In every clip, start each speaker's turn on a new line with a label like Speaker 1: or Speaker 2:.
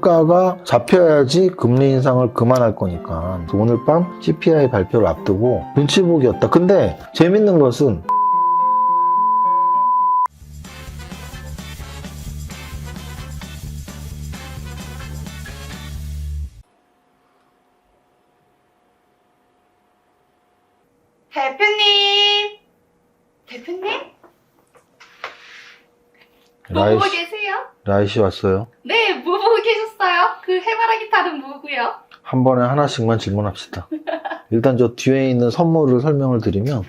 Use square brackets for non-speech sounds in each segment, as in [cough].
Speaker 1: 물가가 잡혀야지 금리 인상을 그만할 거니까 오늘 밤 CPI 발표를 앞두고 눈치 보기였다. 근데 재밌는 것은
Speaker 2: 대표님! 대표님? 뭐
Speaker 1: 라이
Speaker 2: 보고
Speaker 1: 씨,
Speaker 2: 계세요?
Speaker 1: 라이 씨 왔어요.
Speaker 2: 네, 타는 뭐고요?
Speaker 1: 한 번에 하나씩만 질문합시다. 일단 저 뒤에 있는 선물을 설명을 드리면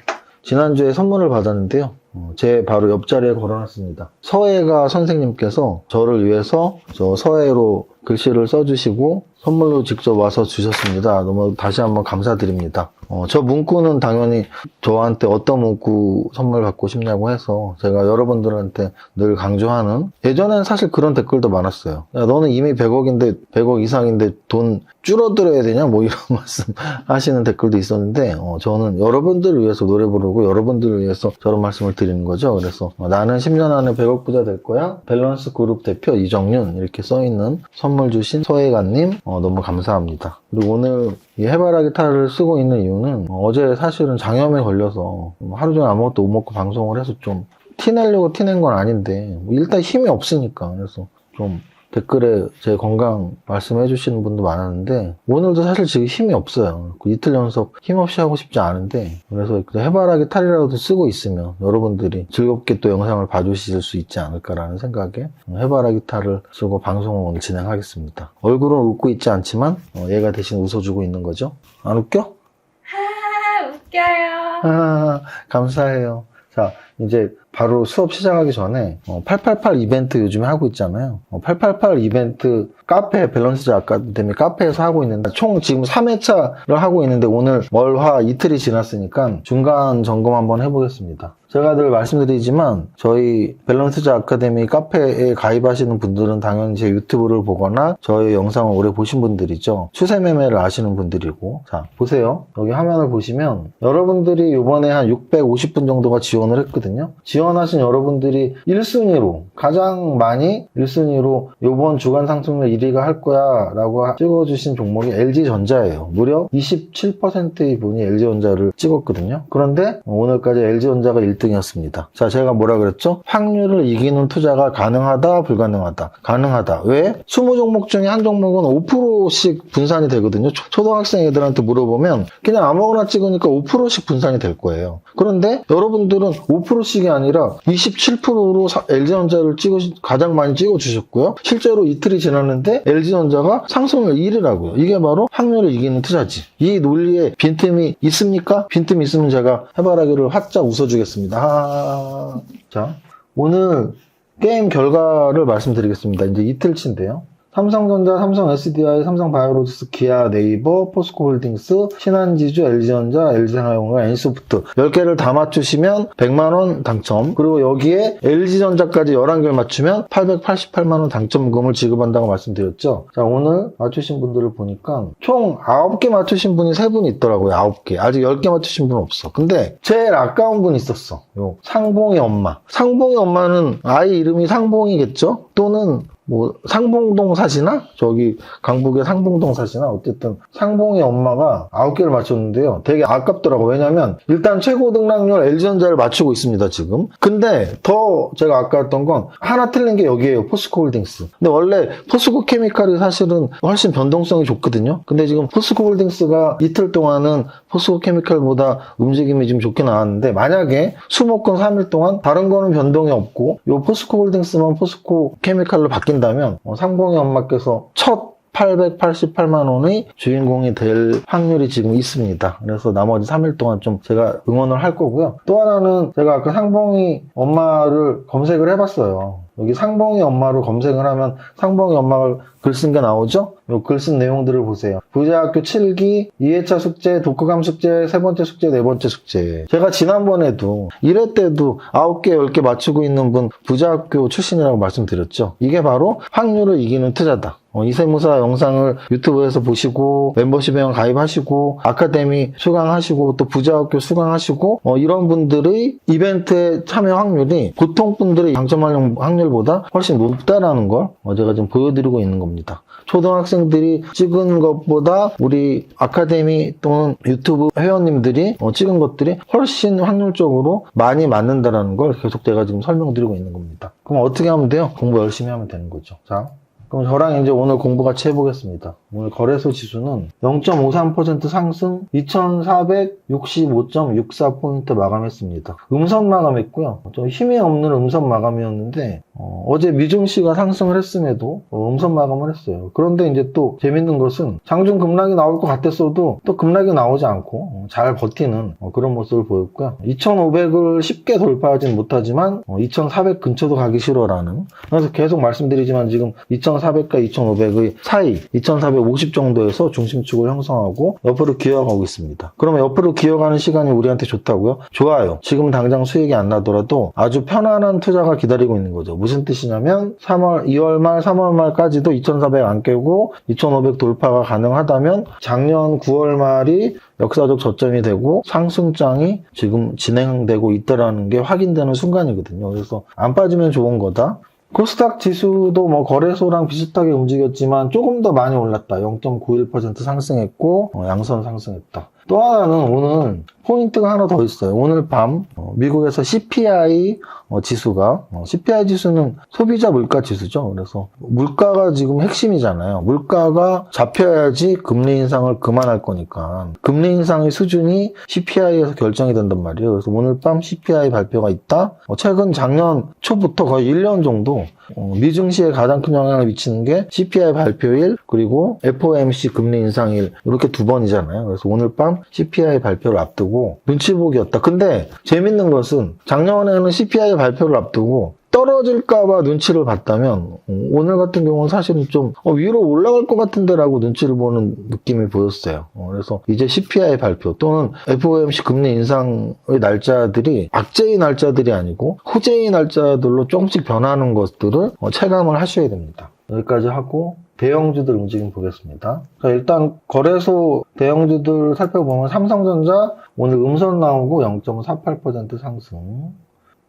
Speaker 1: 지난주에 선물을 받았는데요. 어, 제 바로 옆자리에 걸어놨습니다. 서해가 선생님께서 저를 위해서 저 서해로 글씨를 써주시고 선물로 직접 와서 주셨습니다. 너무 다시 한번 감사드립니다. 어, 저 문구는 당연히 저한테 어떤 문구 선물 받고 싶냐고 해서 제가 여러분들한테 늘 강조하는 예전엔 사실 그런 댓글도 많았어요. 야, 너는 이미 100억인데 100억 이상인데 돈 줄어들어야 되냐 뭐 이런 [laughs] 말씀 하시는 댓글도 있었는데 어, 저는 여러분들을 위해서 노래 부르고 여러분들을 위해서 저런 말씀을 드리는 거죠. 그래서 어, 나는 10년 안에 100억 부자 될 거야. 밸런스 그룹 대표 이정윤 이렇게 써 있는 선물 주신 서해가님 어, 너무 감사합니다. 그리고 오늘 이 해바라기 탈을 쓰고 있는 이유는 어, 제 사실은 장염에 걸려서 하루 종일 아무것도 못 먹고 방송을 해서 좀 티내려고 티낸 건 아닌데 뭐 일단 힘이 없으니까 그래서 좀 댓글에 제 건강 말씀해 주시는 분도 많았는데 오늘도 사실 지금 힘이 없어요. 그 이틀 연속 힘없이 하고 싶지 않은데 그래서 그 해바라기 탈이라도 쓰고 있으면 여러분들이 즐겁게 또 영상을 봐주실 수 있지 않을까라는 생각에 해바라기 탈을 쓰고 방송을 오늘 진행하겠습니다. 얼굴은 웃고 있지 않지만 어, 얘가 대신 웃어주고 있는 거죠. 안 웃겨?
Speaker 2: 하, 웃겨요.
Speaker 1: 아, 감사해요. 자, 이제 바로 수업 시작하기 전에 888 이벤트 요즘에 하고 있잖아요. 888 이벤트 카페 밸런스즈 아카데미 카페에서 하고 있는데 총 지금 3회차를 하고 있는데 오늘 월화 이틀이 지났으니까 중간 점검 한번 해보겠습니다. 제가 늘 말씀드리지만 저희 밸런스즈 아카데미 카페에 가입하시는 분들은 당연히 제 유튜브를 보거나 저희 영상을 오래 보신 분들이죠. 추세 매매를 아시는 분들이고 자 보세요. 여기 화면을 보시면 여러분들이 이번에 한 650분 정도가 지원을 했거든요. 지원하신 여러분들이 1순위로 가장 많이 1순위로 이번 주간 상승률 1위가 할 거야 라고 찍어주신 종목이 LG전자예요. 무려 27%의 분이 LG전자를 찍었거든요. 그런데 오늘까지 LG전자가 1 등이었습니다. 자, 제가 뭐라 그랬죠? 확률을 이기는 투자가 가능하다, 불가능하다. 가능하다. 왜? 20종목 중에 한 종목은 5%씩 분산이 되거든요. 초- 초등학생 애들한테 물어보면 그냥 아무거나 찍으니까 5%씩 분산이 될 거예요. 그런데 여러분들은 5%씩이 아니라 27%로 LG전자를 찍어 가장 많이 찍어 주셨고요. 실제로 이틀이 지났는데 LG전자가 상승률 1위라고요. 이게 바로 확률을 이기는 투자지. 이 논리에 빈틈이 있습니까? 빈틈이 있으면 제가 해바라기를 활짝 웃어주겠습니다. 아... 자, 오늘 게임 결과를 말씀드리겠습니다. 이제 이틀치인데요. 삼성전자, 삼성 SDI, 삼성 바이오로직스, 기아, 네이버, 포스코홀딩스, 신한지주, LG전자, LG생활용과 N소프트. 10개를 다 맞추시면 100만원 당첨. 그리고 여기에 LG전자까지 11개를 맞추면 888만원 당첨금을 지급한다고 말씀드렸죠. 자 오늘 맞추신 분들을 보니까 총 9개 맞추신 분이 3분 있더라고요 9개. 아직 10개 맞추신 분은 없어. 근데 제일 아까운 분이 있었어. 요 상봉이 엄마. 상봉이 엄마는 아이 이름이 상봉이겠죠? 또는 뭐 상봉동 사시나? 저기 강북의 상봉동 사시나? 어쨌든 상봉이 엄마가 아홉 개를 맞췄는데요. 되게 아깝더라고. 왜냐면 일단 최고 등락률 LG전자를 맞추고 있습니다 지금. 근데 더 제가 아까웠던 건 하나 틀린 게 여기에요 포스코 홀딩스. 근데 원래 포스코 케미칼이 사실은 훨씬 변동성이 좋거든요. 근데 지금 포스코 홀딩스가 이틀 동안은 포스코 케미칼보다 움직임이 좀 좋게 나왔는데 만약에 수목금 3일 동안 다른 거는 변동이 없고 요 포스코 홀딩스만 포스코 케미칼로 바뀐 다면 어, 상봉이 엄마께서 첫 888만 원의 주인공이 될 확률이 지금 있습니다. 그래서 나머지 3일 동안 좀 제가 응원을 할 거고요. 또 하나는 제가 아까 상봉이 엄마를 검색을 해봤어요. 여기 상봉이 엄마로 검색을 하면 상봉이 엄마가 글 쓴 게 나오죠? 요 글 쓴 내용들을 보세요. 부자학교 7기, 2회차 숙제, 독후감 숙제, 세 번째 숙제, 네 번째 숙제. 제가 지난번에도 1회 때도 9개, 10개 맞추고 있는 분 부자학교 출신이라고 말씀드렸죠. 이게 바로 확률을 이기는 투자다. 어, 이세무사 영상을 유튜브에서 보시고 멤버십 회원 가입하시고 아카데미 수강하시고 또 부자학교 수강하시고 어, 이런 분들의 이벤트에 참여 확률이 보통 분들의 당첨할 확률보다 훨씬 높다라는 걸 어, 제가 지금 보여드리고 있는 겁니다. 초등학생들이 찍은 것보다 우리 아카데미 또는 유튜브 회원님들이 어, 찍은 것들이 훨씬 확률적으로 많이 맞는다라는 걸 계속 제가 지금 설명드리고 있는 겁니다. 그럼 어떻게 하면 돼요? 공부 열심히 하면 되는 거죠. 자, 그럼 저랑 이제 오늘 공부 같이 해보겠습니다. 오늘 거래소 지수는 0.53% 상승 2465.64포인트 마감했습니다. 음선 마감했고요. 좀 힘이 없는 음선 마감이었는데 어, 제 미중시가 상승을 했음에도 어, 음선 마감을 했어요. 그런데 이제 또 재밌는 것은 장중 급락이 나올 것 같았어도 또 급락이 나오지 않고 어, 잘 버티는 어, 그런 모습을 보였고요. 2500을 쉽게 돌파하진 못하지만 2400 근처도 가기 싫어라는 그래서 계속 말씀드리지만 지금 2400과 2500의 사이 2450 정도에서 중심축을 형성하고 옆으로 기어가고 있습니다. 그러면 옆으로 기어가는 시간이 우리한테 좋다고요? 좋아요. 지금 당장 수익이 안 나더라도 아주 편안한 투자가 기다리고 있는 거죠. 무슨 뜻이냐면 3월, 2월 말, 3월 말까지도 2400 안 깨고 2500 돌파가 가능하다면 작년 9월 말이 역사적 저점이 되고 상승장이 지금 진행되고 있다라는 게 확인되는 순간이거든요. 그래서 안 빠지면 좋은 거다. 코스닥 지수도 뭐 거래소랑 비슷하게 움직였지만 조금 더 많이 올랐다. 0.91% 상승했고 어, 양선 상승했다. 또 하나는 오늘 포인트가 하나 더 있어요. 오늘 밤 어, 미국에서 CPI 어, 지수가 어, CPI 지수는 소비자 물가 지수죠. 그래서 물가가 지금 핵심이잖아요. 물가가 잡혀야지 금리 인상을 그만할 거니까 금리 인상의 수준이 CPI에서 결정이 된단 말이에요. 그래서 오늘 밤 CPI 발표가 있다. 어, 최근 작년 초부터 거의 1년 정도 어, 미증시에 가장 큰 영향을 미치는 게 CPI 발표일 그리고 FOMC 금리 인상일 이렇게 두 번이잖아요. 그래서 오늘 밤 CPI 발표를 앞두고 눈치 보기였다. 근데 재밌는 것은 작년에는 CPI 발표를 앞두고 떨어질까봐 눈치를 봤다면 어, 오늘 같은 경우는 사실은 좀 어, 위로 올라갈 것 같은데라고 눈치를 보는 느낌이 보였어요. 어, 그래서 이제 CPI 발표 또는 FOMC 금리 인상의 날짜들이 악재의 날짜들이 아니고 호재의 날짜들로 조금씩 변하는 것들을 어, 체감을 하셔야 됩니다. 여기까지 하고 대형주들 움직임 보겠습니다. 자, 일단 거래소 대형주들 살펴보면 삼성전자 오늘 음선 나오고 0.48% 상승.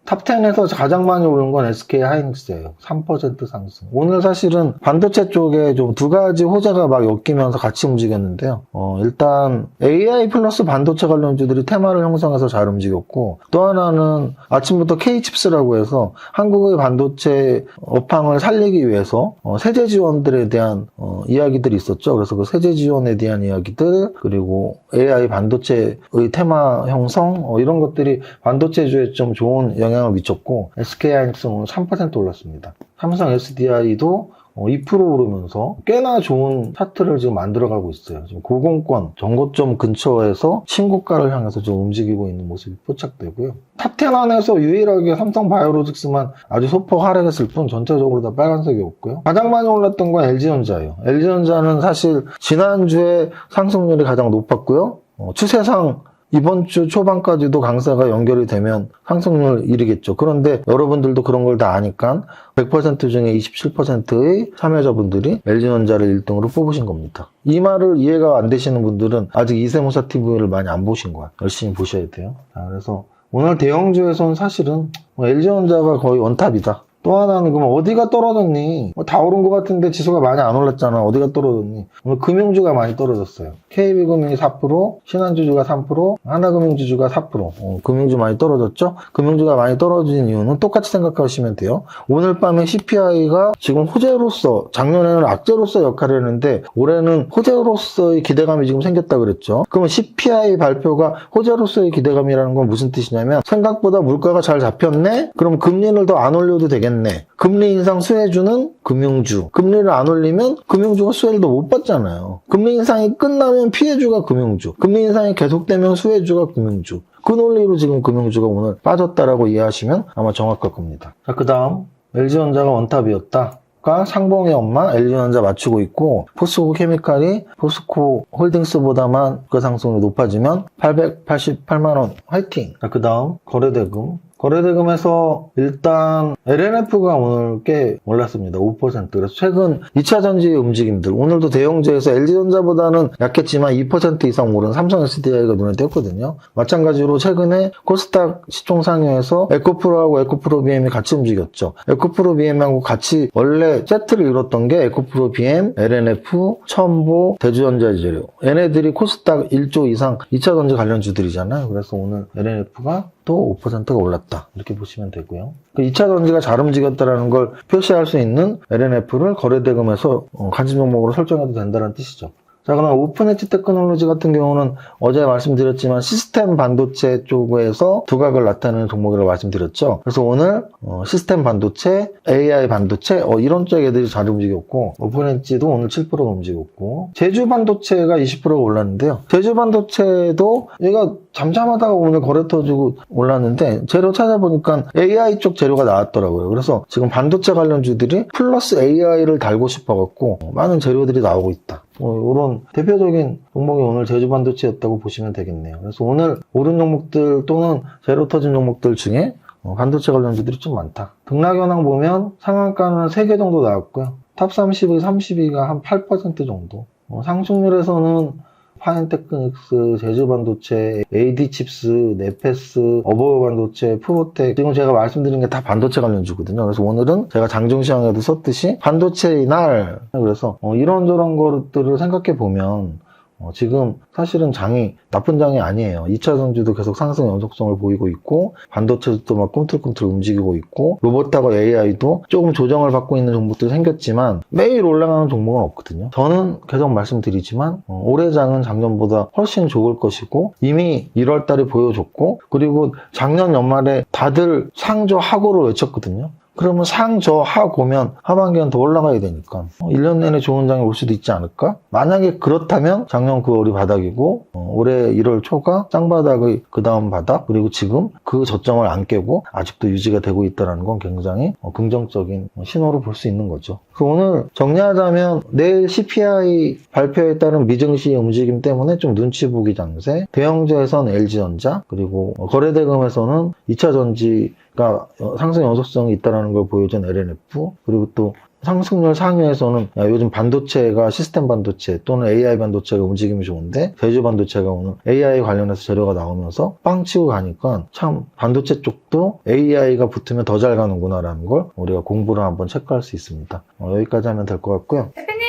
Speaker 1: 탑10에서 가장 많이 오른 건 SK 하이닉스예요. 3% 상승. 오늘 사실은 반도체 쪽에 좀 두 가지 호재가 막 엮이면서 같이 움직였는데요. 어, 일단 AI 플러스 반도체 관련주들이 테마를 형성해서 잘 움직였고 또 하나는 아침부터 K칩스라고 해서 한국의 반도체 업황을 살리기 위해서 어, 세제 지원들에 대한 어, 이야기들이 있었죠. 그래서 그 세제 지원에 대한 이야기들 그리고 AI 반도체의 테마 형성 어, 이런 것들이 반도체주에 좀 좋은 영향 을 미쳤고 SK 하이닉스는 오늘 3% 올랐습니다. 삼성 SDI도 2% 오르면서 꽤나 좋은 차트를 지금 만들어가고 있어요. 지금 고공권 전고점 근처에서 신고가를 향해서 좀 움직이고 있는 모습이 포착되고요. 탑10 안에서 유일하게 삼성 바이오로직스만 아주 소폭 하락했을 뿐 전체적으로 다 빨간색이었고요. 가장 많이 올랐던 건 LG전자예요. LG전자는 사실 지난주에 상승률이 가장 높았고요. 어, 추세상 이번 주 초반까지도 강사가 연결이 되면 상승률 이르겠죠. 그런데 여러분들도 그런 걸 다 아니까 100% 중에 27%의 참여자분들이 LG전자를 1등으로 뽑으신 겁니다. 이 말을 이해가 안 되시는 분들은 아직 이세무사 TV를 많이 안 보신 거야. 열심히 보셔야 돼요. 자, 그래서 오늘 대형주에서는 사실은 뭐 LG전자가 거의 원탑이다. 또 하나는 그럼 어디가 떨어졌니? 뭐 다 오른 것 같은데 지수가 많이 안 올랐잖아. 어디가 떨어졌니? 오늘 금융주가 많이 떨어졌어요. KB금융이 4%, 신한주주가 3%, 하나금융주주가 4%. 어, 금융주 많이 떨어졌죠? 금융주가 많이 떨어진 이유는 똑같이 생각하시면 돼요. 오늘 밤에 CPI가 지금 호재로서 작년에는 악재로서 역할을 했는데 올해는 호재로서의 기대감이 지금 생겼다 그랬죠. 그러면 CPI 발표가 호재로서의 기대감이라는 건 무슨 뜻이냐면 생각보다 물가가 잘 잡혔네? 그럼 금리를 더 안 올려도 되겠네. 금리 인상 수혜주는 금융주. 금리를 안 올리면 금융주가 수혜를 더 못 받잖아요. 금리 인상이 끝나면 피해주가 금융주. 금리 인상이 계속되면 수혜주가 금융주. 그 논리로 지금 금융주가 오늘 빠졌다라고 이해하시면 아마 정확할 겁니다. 자, 그 다음 LG전자가 원탑이었다. 가 상봉의 엄마 LG전자 맞추고 있고 포스코 케미칼이 포스코 홀딩스보다만 그 상승률이 높아지면 888만 원 화이팅. 자, 그 다음 거래대금 거래대금에서 일단 LNF가 오늘 꽤 올랐습니다. 5%. 그래서 최근 2차 전지의 움직임들. 오늘도 대형주에서 LG전자보다는 약했지만 2% 이상 오른 삼성 SDI가 눈에 띄었거든요. 마찬가지로 최근에 코스닥 시총 상위에서 에코프로하고 에코프로 BM이 같이 움직였죠. 에코프로 BM하고 같이 원래 세트를 이뤘던 게 에코프로 BM, LNF, 첨보, 대주전자재료. 얘네들이 코스닥 1조 이상 2차 전지 관련주들이잖아요. 그래서 오늘 LNF가 또 5%가 올랐다. 이렇게 보시면 되고요. 그 2차 전지가 잘 움직였다는 걸 표시할 수 있는 LNF를 거래대금에서 어, 간지 종목으로 설정해도 된다는 뜻이죠. 자, 그럼 오픈엣지 테크놀로지 같은 경우는 어제 말씀드렸지만 시스템 반도체 쪽에서 두각을 나타내는 종목이라고 말씀드렸죠. 그래서 오늘 어, 시스템 반도체, AI 반도체 어, 이런 쪽 애들이 잘 움직였고 오픈엣지도 오늘 7%가 움직였고 제주 반도체가 20%가 올랐는데요. 제주 반도체도 얘가 잠잠하다가 오늘 거래 터지고 올랐는데 재료 찾아보니까 AI 쪽 재료가 나왔더라고요. 그래서 지금 반도체 관련주들이 플러스 AI를 달고 싶어갖고 많은 재료들이 나오고 있다. 뭐 이런 대표적인 종목이 오늘 제주 반도체였다고 보시면 되겠네요. 그래서 오늘 오른 종목들 또는 재료 터진 종목들 중에 어, 반도체 관련주들이 좀 많다. 등락 현황 보면 상한가는 3개 정도 나왔고요. 탑 30의 32가 한 8% 정도. 어, 상승률에서는 파인테크닉스, 제주반도체, AD칩스, 네페스, 어버반도체, 프로텍 지금 제가 말씀드린 게 다 반도체 관련주거든요. 그래서 오늘은 제가 장중시장에도 썼듯이 반도체의 날 그래서 어, 이런저런 것들을 생각해 보면 어, 지금 사실은 장이 나쁜 장이 아니에요. 2차 전지도 계속 상승 연속성을 보이고 있고 반도체도 막 꿈틀꿈틀 움직이고 있고 로봇하고 AI도 조금 조정을 받고 있는 종목들이 생겼지만 매일 올라가는 종목은 없거든요. 저는 계속 말씀드리지만 어, 올해 장은 작년보다 훨씬 좋을 것이고 이미 1월 달에 보여줬고 그리고 작년 연말에 다들 상조 하고를 외쳤거든요. 그러면 상저하고면 하반기는 더 올라가야 되니까 1년 내내 좋은 장이 올 수도 있지 않을까? 만약에 그렇다면 작년 9월이 바닥이고 어, 올해 1월 초가 쌍바닥의 그 다음 바닥 그리고 지금 그 저점을 안 깨고 아직도 유지가 되고 있다는 건 굉장히 어, 긍정적인 신호로 볼 수 있는 거죠. 오늘 정리하자면 내일 CPI 발표에 따른 미증시의 움직임 때문에 좀 눈치 보기 장세 대형주에서는 LG전자 그리고 어, 거래대금에서는 2차 전지 가 상승 연속성이 있다는 걸 보여준 LNF 그리고 또 상승률 상위에서는 야, 요즘 반도체가 시스템 반도체 또는 AI 반도체가 움직임이 좋은데 제주 반도체가 오늘 AI 관련해서 재료가 나오면서 빵 치고 가니까 참 반도체 쪽도 AI가 붙으면 더 잘 가는구나라는 걸 우리가 공부를 한번 체크할 수 있습니다. 어, 여기까지 하면 될 것 같고요.
Speaker 2: 대표님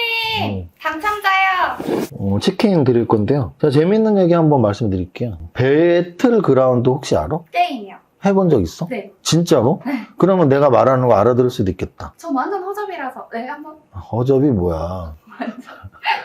Speaker 1: 음.
Speaker 2: 당첨자요.
Speaker 1: 어, 치킨 드릴 건데요. 자 재밌는 얘기 한번 말씀드릴게요. 배틀 그라운드 혹시 알아?
Speaker 2: 게임이요.
Speaker 1: 해본 적 있어?
Speaker 2: 네.
Speaker 1: 진짜로?
Speaker 2: 네.
Speaker 1: 그러면 내가 말하는 거 알아들을 수도 있겠다.
Speaker 2: 저 완전 허접이라서 네 한번
Speaker 1: 허접이 뭐야?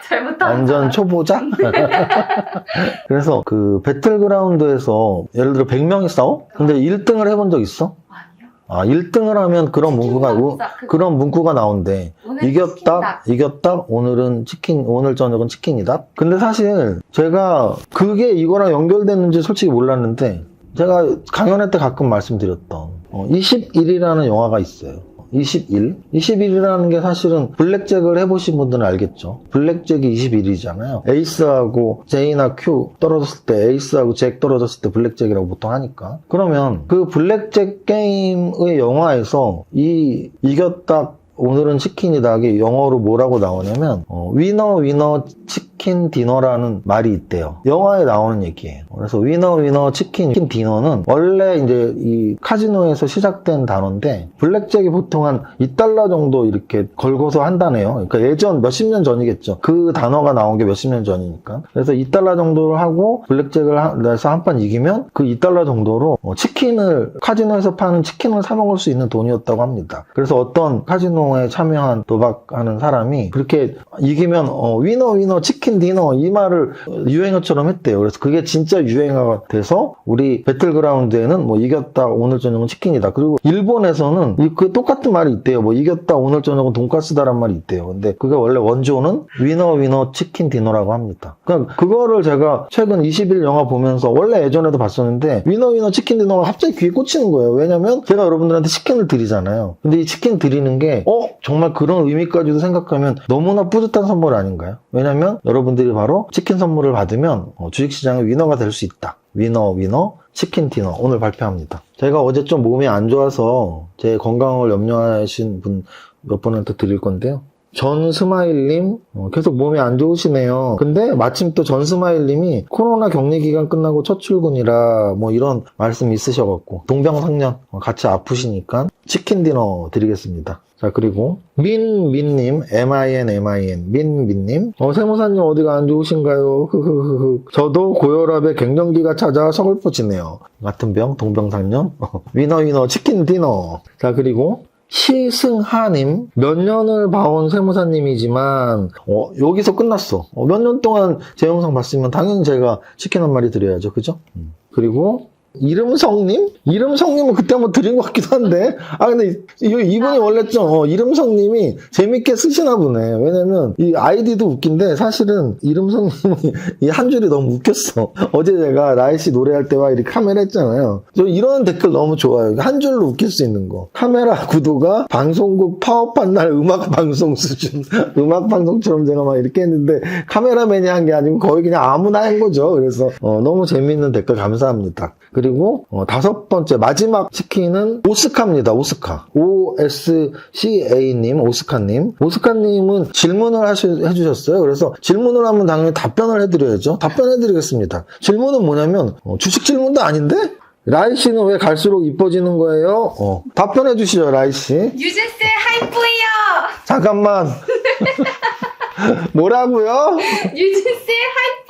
Speaker 2: 잘 못하는
Speaker 1: 완전 초보자? [laughs] 그래서 그 배틀그라운드에서 예를 들어 100명이 싸워? 근데 1등을 해본 적 있어?
Speaker 2: 아니요.
Speaker 1: 아, 1등을 하면 그런 문구가, 우-
Speaker 2: 진짜 그-
Speaker 1: 그런 문구가 나온대. 이겼다,
Speaker 2: 시킨다.
Speaker 1: 이겼다, 오늘은 치킨, 오늘 저녁은 치킨이다. 근데 사실 제가 그게 이거랑 연결되는지 솔직히 몰랐는데 제가 강연회 때 가끔 말씀드렸던 어, 21이라는 영화가 있어요. 21? 21이라는 게 사실은 블랙잭을 해보신 분들은 알겠죠. 블랙잭이 21이잖아요. 에이스하고 제이나 큐 떨어졌을 때, 에이스하고 잭 떨어졌을 때 블랙잭이라고 보통 하니까. 그러면 그 블랙잭 게임의 영화에서 이 이겼다, 오늘은 치킨이다. 이게 영어로 뭐라고 나오냐면 어, 위너 위너 치킨 디너라는 말이 있대요. 영화에 나오는 얘기예요. 그래서 위너 위너 치킨 치킨 디너는 원래 이제 이 카지노에서 시작된 단어인데 블랙잭이 보통 한 2달러 정도 이렇게 걸고서 한다네요. 그러니까 예전 몇십 년 전이겠죠. 그 단어가 나온 게 몇십 년 전이니까. 그래서 2달러 정도를 하고 블랙잭을 하- 내서 한 판 이기면 그 2달러 정도로 어, 치킨을 카지노에서 파는 치킨을 사 먹을 수 있는 돈이었다고 합니다. 그래서 어떤 카지노에 참여한 도박하는 사람이 그렇게 이기면 어, 위너 위너 치킨 디너 이 말을 유행어처럼 했대요. 그래서 그게 진짜 유행어가 돼서 우리 배틀그라운드에는 뭐 이겼다 오늘 저녁은 치킨이다. 그리고 일본에서는 이- 그 똑같은 말이 있대요. 뭐 이겼다 오늘 저녁은 돈까스다란 말이 있대요. 근데 그게 원래 원조는 위너 위너 치킨 디너라고 합니다. 그러니까 그거를 제가 최근 20일 영화 보면서 원래 예전에도 봤었는데 위너 위너 치킨 디너가 갑자기 귀에 꽂히는 거예요. 왜냐면 제가 여러분들한테 치킨을 드리잖아요. 근데 이 치킨 드리는 게 어? 정말 그런 의미까지도 생각하면 너무나 뿌듯한 선물 아닌가요? 왜냐면 여러분 들이 바로 치킨 선물을 받으면 어, 주식시장의 위너가 될 수 있다. 위너 위너 치킨 디너 오늘 발표합니다. 제가 어제 좀 몸이 안 좋아서 제 건강을 염려하신 분 몇 분한테 드릴 건데요. 전스마일님 어, 계속 몸이 안 좋으시네요. 근데 마침 또 전스마일님이 코로나 격리 기간 끝나고 첫 출근이라 뭐 이런 말씀 있으셔갖고 동병상련 어, 같이 아프시니까 치킨 디너 드리겠습니다. 자 그리고 민민님 min min 민민님 어 세무사님 어디가 안 좋으신가요? 흐흐흐흐 저도 고혈압에 갱년기가 찾아 서글퍼지네요. 같은 병 동병상련 어, [laughs] 위너 위너 치킨 디너 자 그리고 시승하님 몇 년을 봐온 세무사님이지만 어, 여기서 끝났어 어, 몇 년 동안 제 영상 봤으면 당연히 제가 치킨 한 마리 드려야죠 그죠? 음. 그리고 이름성님? 이름성님은 그때 한번 드린 것 같기도 한데. 아 근데 이, 이분이 원래 좀 어, 이름성님이 재밌게 쓰시나 보네. 왜냐면 이 아이디도 웃긴데 사실은 이름성님이 [laughs] 이 한 줄이 너무 웃겼어. 어제 제가 나이씨 노래할 때와 이렇게 카메라 했잖아요. 저 이런 댓글 너무 좋아요. 한 줄로 웃길 수 있는 거. 카메라 구도가 방송국 파업한 날 음악 방송 수준. [laughs] 음악 방송처럼 제가 막 이렇게 했는데 카메라맨이 한 게 아니고 거의 그냥 아무나 한 거죠. 그래서 어, 너무 재밌는 댓글 감사합니다 그리고 어, 다섯 번째 마지막 치킨은 오스카입니다. 오스카. OSCA님, 오스카님. 오스카님은 질문을 하시, 해주셨어요. 그래서 질문을 하면 당연히 답변을 해드려야죠. 답변해드리겠습니다. 질문은 뭐냐면 어, 주식 질문도 아닌데? 라이 씨는 왜 갈수록 이뻐지는 거예요? 어, 답변해 주시죠, 라이 씨.
Speaker 2: 유진쌤 하이프예요.
Speaker 1: 잠깐만. [laughs] [laughs] 뭐라고요?
Speaker 2: 유진쌤 하이프예요.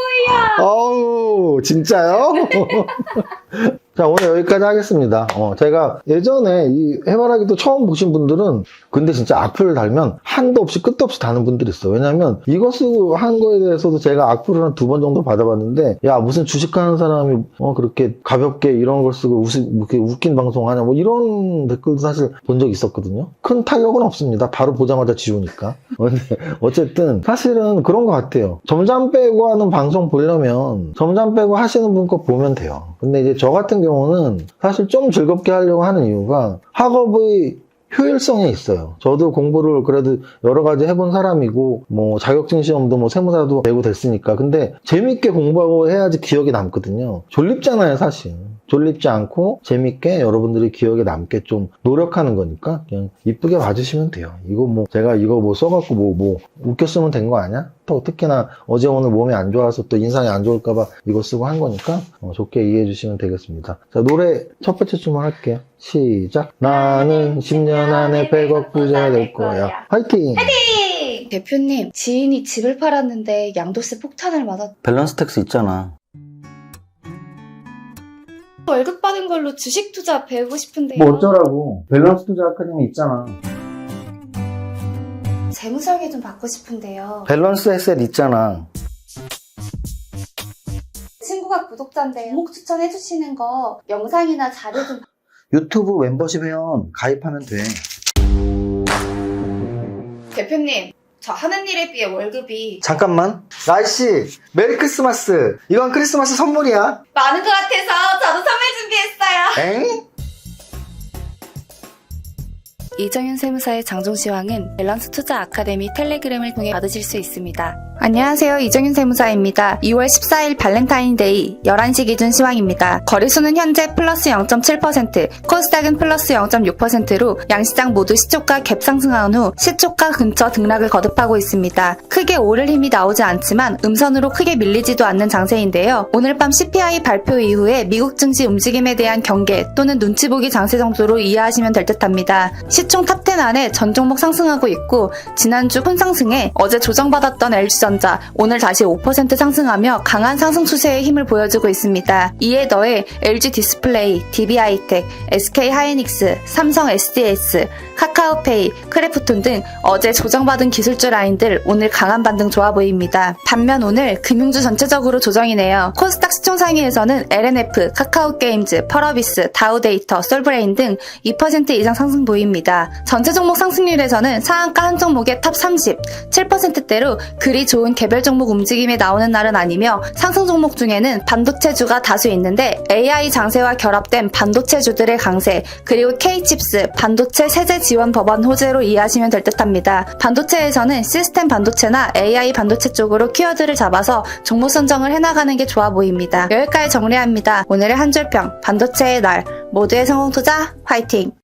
Speaker 1: 어우, 진짜요? [laughs] 자, 오늘 여기까지 하겠습니다. 어, 제가 예전에 이 해바라기도 처음 보신 분들은 근데 진짜 악플을 달면 한도 없이 끝도 없이 다는 분들이 있어. 왜냐면 이거 쓰고 한 거에 대해서도 제가 악플을 한 두 번 정도 받아봤는데 야, 무슨 주식하는 사람이 어, 그렇게 가볍게 이런 걸 쓰고 웃, 이렇게 웃긴 방송 하냐 뭐 이런 댓글도 사실 본적 있었거든요. 큰 타격은 없습니다. 바로 보자마자 지우니까. [laughs] 어쨌든 사실은 그런 것 같아요. 점잠 빼고 하는 방송 보려면 점잠 빼고 하시는 분 거 보면 돼요. 근데 이제 저 같은 경우는 사실 좀 즐겁게 하려고 하는 이유가 학업의 효율성에 있어요. 저도 공부를 그래도 여러 가지 해본 사람이고, 뭐, 자격증 시험도 뭐, 세무사도 되고 됐으니까. 근데 재밌게 공부하고 해야지 기억에 남거든요. 졸립잖아요, 사실. 졸립지 않고 재밌게 여러분들이 기억에 남게 좀 노력하는 거니까 그냥 이쁘게 봐주시면 돼요. 이거 뭐 제가 이거 뭐 써갖고 뭐 뭐 웃겨 쓰면 된 거 아니야? 또 특히나 어제 오늘 몸이 안 좋아서 또 인상이 안 좋을까봐 이거 쓰고 한 거니까 어, 좋게 이해해 주시면 되겠습니다. 자 노래 첫 번째 주문 할게요. 시작. 나는 10년 안에 100억 부자 될 거야. 화이팅!
Speaker 3: 대표님, 지인이 집을 팔았는데 양도세 폭탄을 맞았...
Speaker 1: 밸런스 텍스 있잖아.
Speaker 3: 월급 받은 걸로 주식 투자 배우고 싶은데요.
Speaker 1: 뭐 어쩌라고. 밸런스 투자 아카데미 있잖아.
Speaker 3: 재무 설계 좀 받고 싶은데요.
Speaker 1: 밸런스 에셋 있잖아.
Speaker 3: 친구가 구독자인데 목 추천해 주시는 거 영상이나 자료 좀 [laughs]
Speaker 1: 유튜브 멤버십 회원 가입하면 돼.
Speaker 3: 대표님, 저 하는 일에 비해 월급이
Speaker 1: 잠깐만. 라이씨, 메리 크리스마스. 이건 크리스마스 선물이야.
Speaker 3: 많은 것 같아서 저도 선물 준비했어요.
Speaker 1: 엥?
Speaker 3: 이정현 세무사의 장종시황은 밸런스 투자 아카데미 텔레그램을 통해 받으실 수 있습니다. 안녕하세요. 이정현 세무사입니다. 2월 14일 발렌타인데이 11시 기준 시황입니다. 거래소는 현재 플러스 0.7%, 코스닥은 플러스 0.6%로 양시장 모두 시초가 갭 상승한 후 시초가 근처 등락을 거듭하고 있습니다. 크게 오를 힘이 나오지 않지만 음선으로 크게 밀리지도 않는 장세인데요. 오늘 밤 CPI 발표 이후에 미국 증시 움직임에 대한 경계 또는 눈치 보기 장세 정도로 이해하시면 될 듯합니다. 시총 탑10 안에 전 종목 상승하고 있고 지난주 혼상승에 어제 조정받았던 LG전 자 오늘 다시 5% 상승하며 강한 상승 추세의 힘을 보여주고 있습니다. 이에 더해 LG 디스플레이, DB하이텍, SK 하이닉스, 삼성 SDS, 카카오페이, 크래프톤 등 어제 조정받은 기술주 라인들 오늘 강한 반등 좋아 보입니다. 반면 오늘 금융주 전체적으로 조정이네요. 코스닥 시총 상위에서는 LNF, 카카오게임즈, 펄어비스, 다우데이터, 솔브레인 등 2% 이상 상승 보입니다. 전체 종목 상승률에서는 상한가 한 종목의 탑 30, 7%대로 그리 좋은 개별 종목 움직임이 나오는 날은 아니며 상승 종목 중에는 반도체주가 다수 있는데 AI 장세와 결합된 반도체주들의 강세, 그리고 K칩스 반도체 세제 지원 법안 호재로 이해하시면 될 듯합니다. 반도체에서는 시스템 반도체나 AI 반도체 쪽으로 키워드를 잡아서 종목 선정을 해나가는 게 좋아 보입니다. 여기까지 정리합니다. 오늘의 한 줄평 반도체의 날 모두의 성공 투자 화이팅!